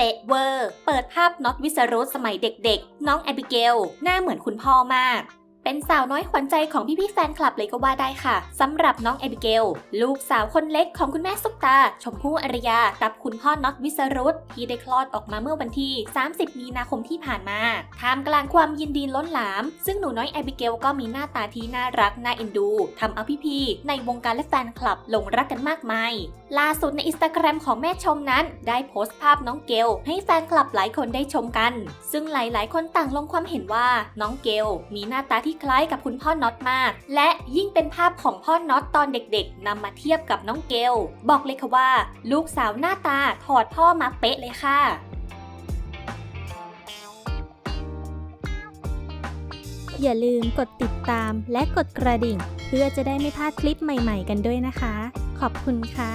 เป๊ะเวอร์ เปิดภาพน็อตวิสรุตสมัยเด็กๆ น้องแอบิเกล หน้าเหมือนคุณพ่อมาก เป็นสาวน้อยขวัญใจของพี่ๆแฟนคลับเลยก็ว่าได้ค่ะสำหรับน้องแอบิเกล ลูกสาวคนเล็กของคุณแม่ซุปตา ชมพู่อารยากับคุณพ่อน็อตวิสรุตที่ได้คลอดออกมาเมื่อวันที่ 30 มีนาคมที่ผ่านมาท่ามกลางความยินดีล้นหลาม ซึ่งหนูน้อยแอบิเกลก็มีหน้าตาที่น่ารักน่าเอ็นดูทำเอาพี่ๆในวงการและแฟนคลับหลงรักกันมากมายล่าสุดในอินสตาแกรมของแม่ชมนั้น ได้โพสต์ภาพน้องเกล ให้แฟนคลับหลายคนได้ชมกัน ซึ่งหลายๆ คนต่างลงความเห็นว่าน้องเกล มีหน้าตาที่คล้ายกับคุณพ่อน็อตมาก และยิ่งเป็นภาพของพ่อน็อตตอนเด็กๆนำมาเทียบกับน้องเกล บอกเลยค่ะว่า ลูกสาวหน้าตาถอดพ่อมาเป๊ะเลยค่ะอย่าลืมกดติดตามและกดกระดิ่ง เพื่อจะได้ไม่พลาดคลิปใหม่ๆกันด้วยนะคะ ขอบคุณค่ะ